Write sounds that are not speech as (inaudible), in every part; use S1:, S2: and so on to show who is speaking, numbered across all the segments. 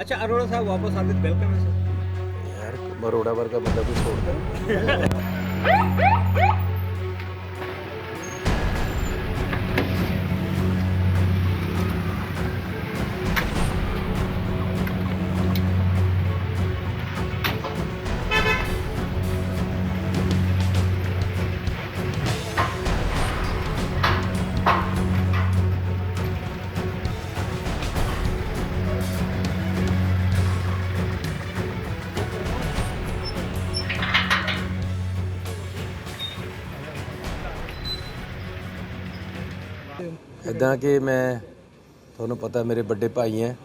S1: ਅੱਛਾ ਅਰੋੜਾ ਸਾਹਿਬ ਵਾਪਸ ਆਉਂਦੇ ਵੈਲਕਮ ਹੈ ਸਰ।
S2: ਯਾਰ ਮਰੋੜਾ ਵਰਗਾ ਬੰਦਾ ਕੋਈ ਛੋੜਦਾ। (laughs) ਇਦਾਂ ਕਿ ਮੈਂ ਤੁਹਾਨੂੰ ਪਤਾ ਮੇਰੇ ਵੱਡੇ ਭਾਈ ਹੈ।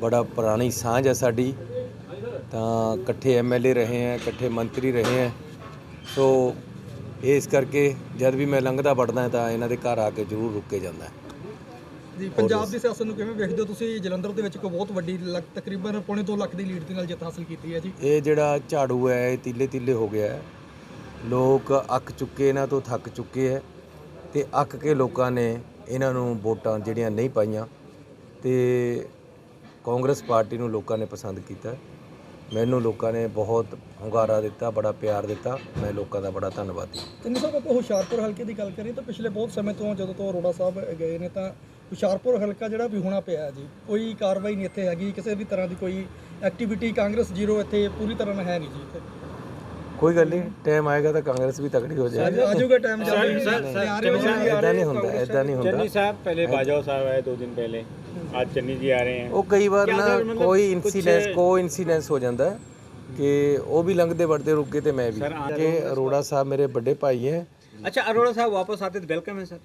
S2: ਬੜਾ ਪੁਰਾਣੀ ਸਾਂਝ ਹੈ ਸਾਡੀ। ਤਾਂ ਇਕੱਠੇ ਐਮਐਲਏ ਰਹੇ ਹੈ ਇਕੱਠੇ ਮੰਤਰੀ ਰਹੇ ਹੈ। ਸੋ ਇਸ ਕਰਕੇ ਜਦ ਵੀ ਮੈਂ ਲੰਘਦਾ ਵੜਦਾ ਤਾਂ ਇਹਨਾਂ ਦੇ ਘਰ ਆ ਕੇ ਜ਼ਰੂਰ ਰੁਕ ਕੇ ਜਾਂਦਾ
S3: ਜੀ ਪੰਜਾਬ ਦੀ ਸਿਆਸਤ ਨੂੰ ਕਿਵੇਂ ਵੇਖਦੇ ਹੋ ਤੁਸੀਂ? ਜਲੰਧਰ ਦੇ ਵਿੱਚ ਇੱਕ ਬਹੁਤ ਵੱਡੀ ਤਕਰੀਬਨ ਪੌਣੇ 2 ਲੱਖ ਦੀ ਲੀਡ ਦੇ ਨਾਲ ਜਿੱਤ ਹਾਸਲ ਕੀਤੀ ਹੈ ਜੀ।
S2: ਇਹ ਜਿਹੜਾ ਝਾੜੂ ਹੈ ਇਹ ਤੀਲੇ ਤੀਲੇ ਹੋ ਗਿਆ ਹੈ। ਲੋਕ ਅੱਕ ਚੁੱਕੇ ਇਹਨਾਂ ਤੋਂ ਥੱਕ ਚੁੱਕੇ ਹੈ। ਤੇ ਅੱਕ ਕੇ ਲੋਕਾਂ ਨੇ ਇਹਨਾਂ ਨੂੰ ਵੋਟਾਂ ਜਿਹੜੀਆਂ ਨਹੀਂ ਪਾਈਆਂ ਤੇ ਕਾਂਗਰਸ ਪਾਰਟੀ ਨੂੰ ਲੋਕਾਂ ਨੇ ਪਸੰਦ ਕੀਤਾ। ਮੈਨੂੰ ਲੋਕਾਂ ਨੇ ਬਹੁਤ ਹੁੰਗਾਰਾ ਦਿੱਤਾ, ਬੜਾ ਪਿਆਰ ਦਿੱਤਾ। ਮੈਂ ਲੋਕਾਂ ਦਾ ਬੜਾ ਧੰਨਵਾਦੀ
S3: ਤਿੰਨ ਸਾਹਿਬ ਆਪਾਂ ਹੁਸ਼ਿਆਰਪੁਰ ਹਲਕੇ ਦੀ ਗੱਲ ਕਰੀਏ ਤਾਂ ਪਿਛਲੇ ਬਹੁਤ ਸਮੇਂ ਤੋਂ ਜਦੋਂ ਤੋਂ ਅਰੋੜਾ ਸਾਹਿਬ ਗਏ ਨੇ ਤਾਂ ਹੁਸ਼ਿਆਰਪੁਰ ਹਲਕਾ ਜਿਹੜਾ ਵੀ ਹੋਣਾ ਪਿਆ ਜੀ, ਕੋਈ ਕਾਰਵਾਈ ਨਹੀਂ ਇੱਥੇ ਹੈਗੀ, ਕਿਸੇ ਵੀ ਤਰ੍ਹਾਂ ਦੀ ਕੋਈ ਐਕਟੀਵਿਟੀ ਕਾਂਗਰਸ ਜ਼ੀਰੋ ਇੱਥੇ ਪੂਰੀ ਤਰ੍ਹਾਂ ਨਾਲ ਹੈ ਨਹੀਂ ਜੀ ਇੱਥੇ।
S2: ਕੋਈ ਗੱਲ ਨਹੀਂ ਟਾਈਮ ਆਏਗਾ ਤਾਂ ਕਾਂਗਰਸ ਵੀ ਤਕੜੀ ਹੋ ਜਾਏਗੀ
S3: ਆ ਜਾਊਗਾ ਟਾਈਮ ਜਲਦੀ
S2: ਇਦਾਂ ਨਹੀਂ ਹੁੰਦਾ ਇਦਾਂ ਨਹੀਂ ਹੁੰਦਾ
S4: चन्नी साहब पहले बाजवा साहब आए दो दिन पहले आज चन्नी जी आ रहे हैं
S2: ਉਹ ਕਈ ਵਾਰ ਨਾ ਕੋਈ ਇਨਸੀਡੈਂਸ ਕੋ ਇਨਸੀਡੈਂਸ ਹੋ ਜਾਂਦਾ ਹੈ ਕਿ ਉਹ ਵੀ ਲੰਘਦੇ ਵੜਦੇ ਰੁਕੇ ਤੇ ਮੈਂ ਵੀ ਕਿ ਅਰੋੜਾ ਸਾਹਿਬ ਮੇਰੇ ਵੱਡੇ ਭਾਈ ਹੈ
S1: अच्छा अरोड़ा साहब वापस आते तो वेलकम है सर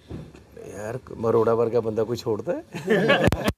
S2: ਯਾਰ ਅਰੋੜਾ ਵਰਗਾ ਬੰਦਾ ਕੋਈ ਛੋੜਦਾ ਹੈ